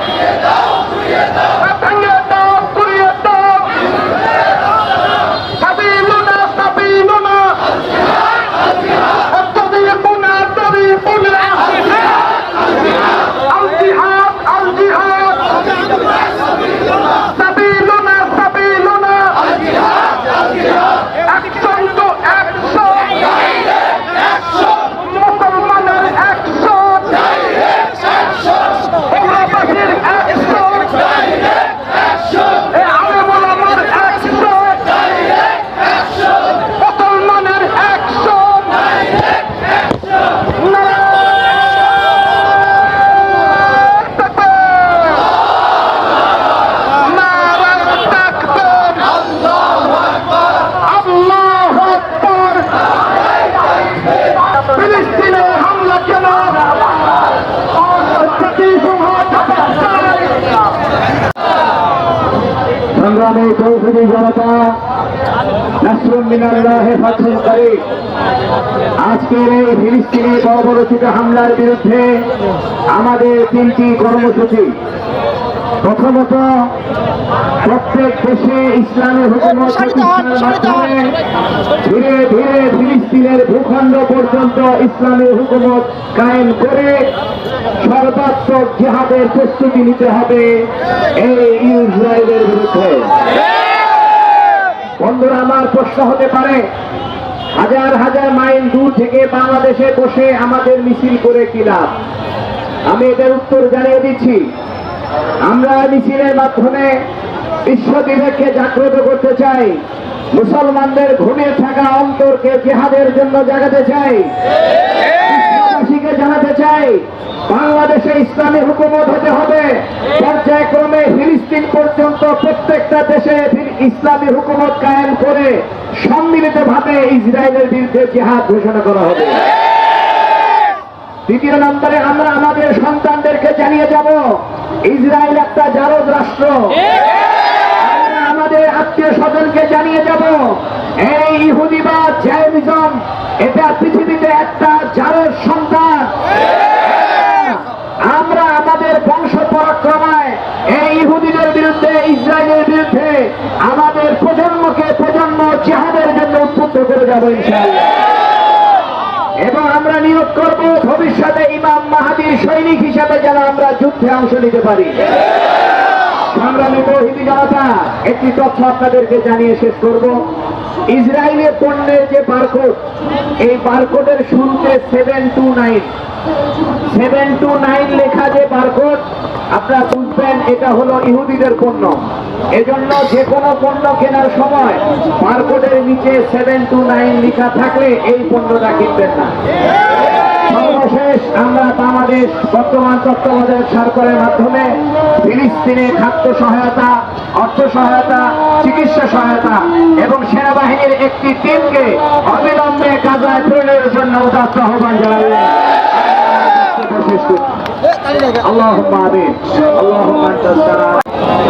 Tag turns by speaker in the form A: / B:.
A: Yeah. আজকের এই ফিলিস্তিনি বর্বরচিত হামলার বিরুদ্ধে আমাদের তিনটি কর্মসূচি। প্রথমত প্রত্যেক দেশে ইসলামের হুকুমত মাধ্যমে ধীরে ধীরে ফিলিস্তিনের ভূখণ্ড পর্যন্ত ইসলামের হুকুমত কায়েম করে সর্বাত্মক জেহাদের প্রস্তুতি নিতে হবে এই ইসরায়েলের বিরুদ্ধে। বন্ধুরা, আমার প্রশ্ন হতে পারে, হাজার হাজার মাইল দূর থেকে বাংলাদেশে বসে আমাদের মিছিল করে কি লাভ? আমি এটার উত্তর জানিয়ে দিচ্ছি, আমরা মিছিলের মাধ্যমে বিশ্ব বিবেককে জাগ্রত করতে চাই, মুসলমানদের ঘুমিয়ে থাকা অন্তরকে জেহাদের জন্য জাগাতে চাই বিশ্ববাসীকে জানাতে চাই, বাংলাদেশে ইসলামী হুকুমত হতে হবে, পর্যায়ক্রমে ফিলিস্তিন পর্যন্ত প্রত্যেকটা দেশে ইসলামী হুকুমত কায়েম করে সম্মিলিত ভাবে ইসরায়েলের বিরুদ্ধে জেহাদ ঘোষণা করা হবে। দ্বিতীয় নম্বরে আমরা আমাদের সন্তানদেরকে জানিয়ে যাব, ইসরায়েল একটা জারদ রাষ্ট্র। আমরা আমাদের আত্মীয় স্বজনকে জানিয়ে যাব, এই ইহুদিবাদ জায়নিজম এটা পৃথিবীতে একটা জারদ সন্তান আমরা আমাদের বংশ পরাক্রমায় এই ইহুদিদের বিরুদ্ধে ইসরায়েলের বিরুদ্ধে আমাদের প্রজন্মকে প্রজন্ম জেহাদের জন্য উদ্বুদ্ধ করে যাব ইনশাআল্লাহ। এবং আমরা নিয়োগ করব ভবিষ্যতে ইমাম মাহাদির সৈনিক হিসাবে যেন আমরা যুদ্ধে অংশ নিতে পারি। একটি তথ্য আপনাদেরকে জানিয়ে শেষ করব। ইসরায়েলের পণ্যের যে বারকোড, এই বারকোডের শুনতে seven two nine seven two nine লেখা যে বারকোড, আপনারা বুঝবেন, এটা হলো ইহুদিদের পণ্য। এজন্য যে কোনো পণ্য কেনার সময় বারকোডের নিচে সেভেন টু নাইন লেখা থাকলে এই পণ্যটা কিনবেন না। সর্বশেষ আমরা বাংলাদেশ বর্তমান তত্ত্বাবধায়ক সরকারের মাধ্যমে ফিলিস্তিনে খাদ্য সহায়তা, অর্থ সহায়তা, চিকিৎসা সহায়তা এবং সেনাবাহিনীর একটি টিমকে অবিলম্বে গাজায় প্রেরণের জন্য উদাত্ত আহ্বান জানালেন আমিন। আল্লাহুম্মা আনতাস সালাম